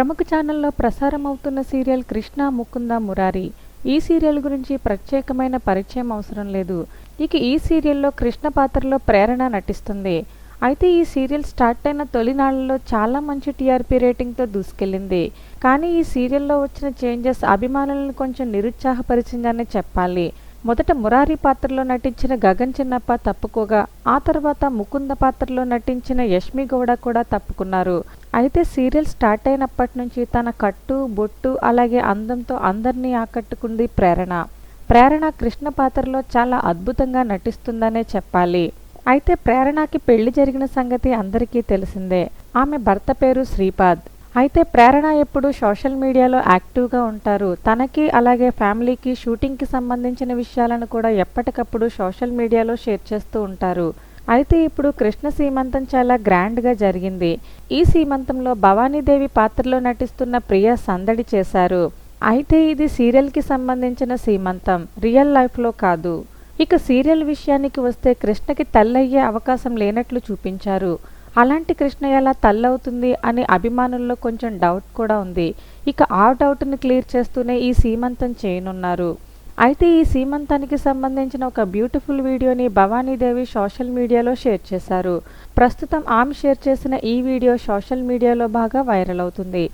ప్రముఖ ఛానల్లో ప్రసారం అవుతున్న సీరియల్ కృష్ణ ముకుంద మురారి. ఈ సీరియల్ గురించి ప్రత్యేకమైన పరిచయం అవసరం లేదు. ఇక ఈ సీరియల్లో కృష్ణ పాత్రలో ప్రేరణ నటిస్తుంది. అయితే ఈ సీరియల్ స్టార్ట్ అయిన తొలినాళ్ళలో చాలా మంచి టీఆర్పీ రేటింగ్తో దూసుకెళ్ళింది. కానీ ఈ సీరియల్లో వచ్చిన చేంజెస్ అభిమానులను కొంచెం నిరుత్సాహపరిచిందని చెప్పాలి. మొదట మురారి పాత్రలో నటించిన గగన్ చిన్నప్ప తప్పుకోగా ఆ తర్వాత ముకుంద పాత్రలో నటించిన యష్మి గౌడ కూడా తప్పుకున్నారు. అయితే సీరియల్ స్టార్ట్ అయినప్పటి నుంచి తన కట్టు బొట్టు అలాగే అందంతో అందరినీ ఆకట్టుకుంది ప్రేరణ. ప్రేరణ కృష్ణ పాత్రలో చాలా అద్భుతంగా నటిస్తుందనే చెప్పాలి. అయితే ప్రేరణకి పెళ్ళి జరిగిన సంగతి అందరికీ తెలిసిందే. ఆమె భర్త పేరు శ్రీపాద్. అయితే ప్రేరణ ఎప్పుడు సోషల్ మీడియాలో యాక్టివ్గా ఉంటారు. తనకి అలాగే ఫ్యామిలీకి షూటింగ్కి సంబంధించిన విషయాలను కూడా ఎప్పటికప్పుడు సోషల్ మీడియాలో షేర్ చేస్తూ ఉంటారు. అయితే ఇప్పుడు కృష్ణ సీమంతం చాలా గ్రాండ్గా జరిగింది. ఈ సీమంతంలో భవానీదేవి పాత్రలో నటిస్తున్న ప్రియ సందడి చేశారు. అయితే ఇది సీరియల్కి సంబంధించిన సీమంతం రియల్ లైఫ్లో కాదు. ఇక సీరియల్ విషయానికి వస్తే కృష్ణకి తల్లయ్యే అవకాశం లేనట్లు చూపించారు. అలాంటి కృష్ణ ఎలా తల్లవుతుంది అని అభిమానుల్లో కొంచెం డౌట్ కూడా ఉంది. ఇక ఆ డౌట్ని క్లియర్ చేస్తూనే ఈ సీమంతం చేయనున్నారు. అయితే ఈ సీమంతానికి సంబంధించిన ఒక బ్యూటిఫుల్ వీడియోని భవానీదేవి సోషల్ మీడియాలో షేర్ చేశారు. ప్రస్తుతం ఆమె షేర్ చేసిన ఈ వీడియో సోషల్ మీడియాలో బాగా వైరల్ అవుతుంది.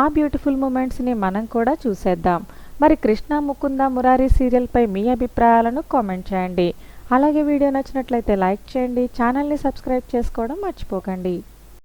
ఆ బ్యూటిఫుల్ మూమెంట్స్ని మనం కూడా చూసేద్దాం. మరి కృష్ణ ముకుంద మురారి సీరియల్పై మీ అభిప్రాయాలను కామెంట్ చేయండి. అలాగే వీడియో నచ్చినట్లయితే లైక్ చేయండి ఛానల్ని సబ్స్క్రైబ్ చేసుకోవడం మర్చిపోకండి.